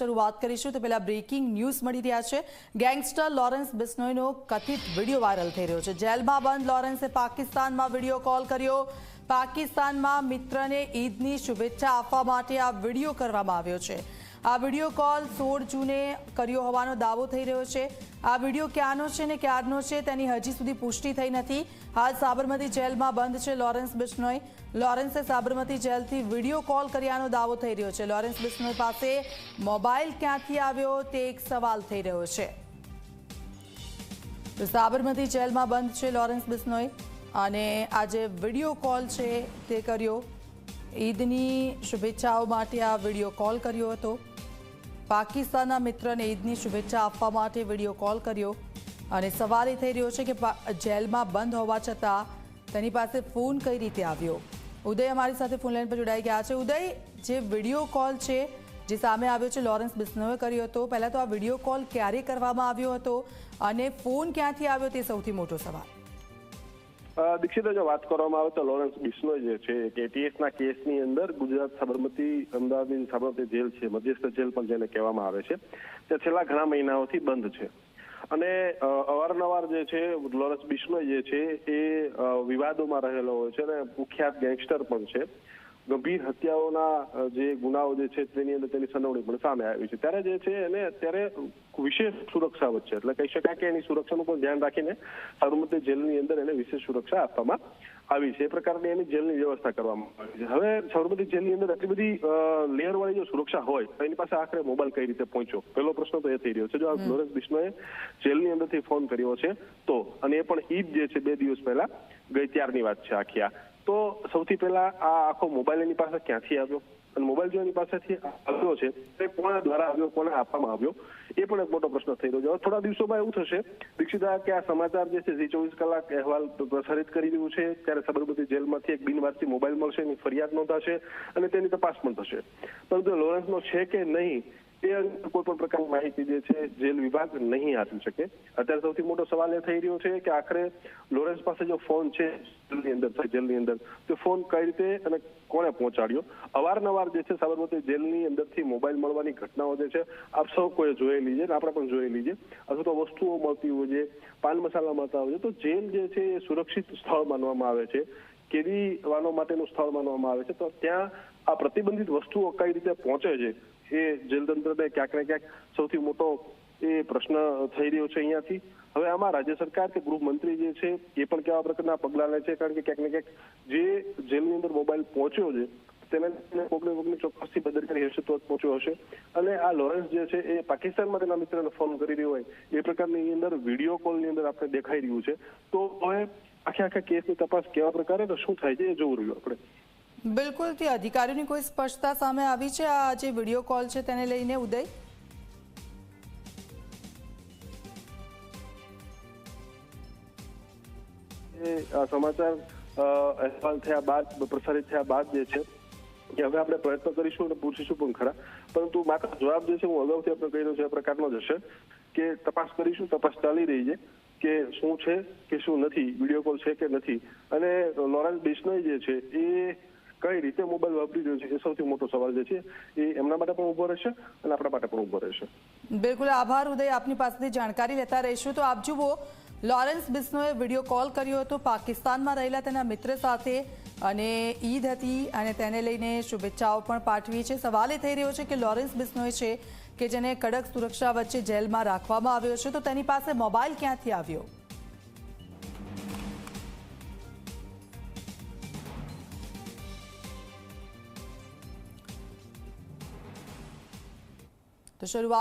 શરૂઆત કરીશું તો પહેલા બ્રેકિંગ ન્યૂઝ મળી રહ્યા છે. ગેંગસ્ટર લોરેન્સ બિસ્નોઈનો કથિત વીડિયો વાયરલ થઈ રહ્યો છે. જેલમાં બંધ લોરેન્સે પાકિસ્તાનમાં વીડિયો કોલ કર્યો. પાકિસ્તાનમાં મિત્રને ઈદની શુભેચ્છા આપવા માટે આ વીડિયો કરવામાં આવ્યો છે. આ વીડિયો કોલ સોળ જૂને કર્યો હોવાનો દાવો થઈ રહ્યો છે. આ વીડિયો ક્યાંનો છે ને ક્યારનો છે તેની હજી સુધી પુષ્ટિ થઈ નથી. હાલ સાબરમતી જેલમાં બંધ છે લોરેન્સ બિશ્નોઈ. લોરેન્સે સાબરમતી જેલથી વીડિયો કોલ કર્યાનો દાવો થઈ રહ્યો છે. લોરેન્સ બિશ્નોઈ પાસે મોબાઈલ ક્યાંથી આવ્યો તે એક સવાલ થઈ રહ્યો છે. સાબરમતી જેલમાં બંધ છે લોરેન્સ બિશ્નોઈ અને આ જે વીડિયો કોલ છે તે કર્યો ઈદની શુભેચ્છાઓ માટે આ વીડિયો કોલ કર્યો હતો. પાકિસ્તાનના મિત્રને ઈદની શુભેચ્છા આપવા માટે વીડિયો કોલ કર્યો અને સવાલ એ થઈ રહ્યો છે કે જેલમાં બંધ હોવા છતાં તેની પાસે ફોન કઈ રીતે આવ્યો? ઉદય અમારી સાથે ફોન લાઈન પર જોડાઈ ગયા છે. ઉદય, જે વીડિયો કોલ છે, જે સામે આવ્યો છે, લોરેન્સ બિસ્નોએ કર્યો હતો. પહેલાં તો આ વીડિયો કોલ ક્યારે કરવામાં આવ્યો હતો અને ફોન ક્યાંથી આવ્યો તે સૌથી મોટો સવાલ. દીક્ષિત જો વાત કરવામાં આવે તો લોરેન્સ બિશ્નોઈ જે છે કે એટીએસ કેસની અંદર ગુજરાત સાબરમતી અમદાવાદની સાબરમતી જેલ છે, મધ્યસ્થ જેલ પણ જેને કહેવામાં આવે છે, તે છેલ્લા ઘણા મહિનાઓથી બંધ છે. અને અવારનવાર જે છે લોરેન્સ બિશ્નોઈ જે છે, એ વિવાદોમાં રહેલો હોય છે અને કુખ્યાત ગેંગસ્ટર પણ છે. ગંભીર હત્યાઓના જે ગુનાઓ જે છે તેની અંદર તેની સંડોવણી પણ સામે આવી છે. ત્યારે જે છે એને અત્યારે વિશેષ સુરક્ષા વચ્ચે એટલે કહી શકાય કે એની સુરક્ષાનું પણ ધ્યાન રાખીને સાબરમતી જેલની અંદર એને વિશેષ સુરક્ષા આપવામાં આવી છે. એ પ્રકારની એની જેલની વ્યવસ્થા કરવામાં આવી છે. હવે સાબરમતી જેલની અંદર આટલી બધી લેયરવાળી જો સુરક્ષા હોય તો એની પાસે આખરે મોબાઈલ કઈ રીતે પહોંચ્યો? પહેલો પ્રશ્ન તો એ થઈ રહ્યો છે. જો આ લોરેન્સ બિશ્નોએ જેલની અંદરથી ફોન કર્યો છે તો અને એ પણ ઈદ જે છે બે દિવસ પહેલા ગઈ ત્યારની વાત છે આખી આ. તો સૌથી પહેલા આ આખો મોબાઈલ એની પાસે ક્યાંથી આવ્યો? અને મોબાઈલ જો એની પાસેથી આવ્યો છે, તે કોના દ્વારા આવ્યો, કોને આપવામાં આવ્યો? એ પણ એક મોટો પ્રશ્ન થઈ રહ્યો છે. હવે થોડા દિવસોમાં એવું થશે, દીક્ષિતા, કે આ સમાચાર જે છે ચોવીસ કલાક અહેવાલ પ્રસારિત કરી રહ્યું છે, ત્યારે સાબરમતી જેલમાંથી એક બિનવારસી મોબાઈલ મળશે, એની ફરિયાદ નોંધાશે, અને તેની તપાસ પણ થશે. પરંતુ લોરેન્સનો છે કે નહીં એ અંગે કોઈ પણ પ્રકારની માહિતી જે છે, જેલ વિભાગ નહીં આપી શકે. અત્યારે સૌથી મોટો સવાલ એ થઈ રહ્યો છે કે આખરે લોરેન્સ પાસે જો ફોન છે, જેલની અંદર જેલની અંદર, તો ફોન કઈ રીતે અને કોણે પહોંચાડ્યો? અવારનવાર જે છે, સાબરમતી જેલની અંદરથી મોબાઈલ મળવાની ઘટનાઓ જે છે, આપ સૌ કોઈ જોયેલી છે આપણે પણ જોયેલી છે અથવા તો વસ્તુઓ મળતી હોય છે, પાન મસાલા મળતા હોય છે. તો જેલ જે છે, એ સુરક્ષિત સ્થળ માનવામાં આવે છે. કેદીવાનો માટેનું સ્થળ માનવામાં આવે છે. તો ત્યાં આ પ્રતિબંધિત વસ્તુઓ કઈ રીતે પહોંચે છે? એ જેલતંત્રને ક્યાંક ને ક્યાંક સૌથી મોટો એ પ્રશ્ન થઈ રહ્યો છે અહીંયાથી. હવે આમાં રાજ્ય સરકાર કે ગૃહમંત્રી જે છે, એ પણ કેવા પ્રકારના પગલાં લે છે? કારણ કે ક્યાંક ને ક્યાંક જે જેલની અંદર મોબાઈલ પહોંચ્યો છે તેને કોકને કોકની ચોક્કસથી બેદરકારી હશે તો જ પહોંચ્યો હશે. અને આ લોરેન્સ જે છે એ પાકિસ્તાનમાં તેના મિત્રને ફોન કરી રહ્યો હોય એ પ્રકારની અંદર વીડિયો કોલની અંદર આપણે દેખાઈ રહ્યું છે. તો હવે આખે આખા કેસની તપાસ કેવા પ્રકારે તો શું થાય છે એ જોવું રહ્યું આપણે. બિલકુલ તે અધિકારીઓની કોઈ સ્પષ્ટતા સામે આવી છે આ જે વીડિયો કોલ છે તેને લઈને ઉદય? એ આ સમાચાર અહેવાલ થયા બાદ પ્રસારિત થયા બાદ જે છે કે હવે આપણે પ્રયત્ન કરીશું અને પૂછીશું પણ ખરા. પરંતુ માત્ર જવાબ જે છે હું અગાઉથી આપણે કહી રહ્યો છું, એ પ્રકારનો જ હશે કે તપાસ કરીશું, તપાસ ચાલી રહી છે કે શું છે કે શું નથી, વીડિયો કોલ છે કે નથી. અને લોરેન્સ બિશ્નોઈ જે છે એ કઈ રીતે મોબાઈલ વાપરી રહ્યો છે એ સૌથી મોટો સવાલ જે છે એ એમના માટે પણ ઊભો રહેશે અને આપણા માટે પણ ઊભો રહેશે. બિલકુલ આભાર, ઉદય આપની પાસેથી જાણકારી લેતા રહીશું. તો આપ જુઓ લોરેન્સ બિસ્નોએ વીડિયો કોલ કર્યો હતો. પાકિસ્તાનમાં રહેલા તેના મિત્ર સાથે અને ઈદ હતી અને તેને લઈને શુભેચ્છાઓ પણ પાઠવી છે. સવાલ એ થઈ રહ્યો છે કે લોરેન્સ બિસ્નોય છે કે જેને કડક સુરક્ષા વચ્ચે જેલમાં રાખવામાં આવ્યો છે, તો તેની પાસે મોબાઈલ ક્યાંથી આવ્યો? તો શરૂઆત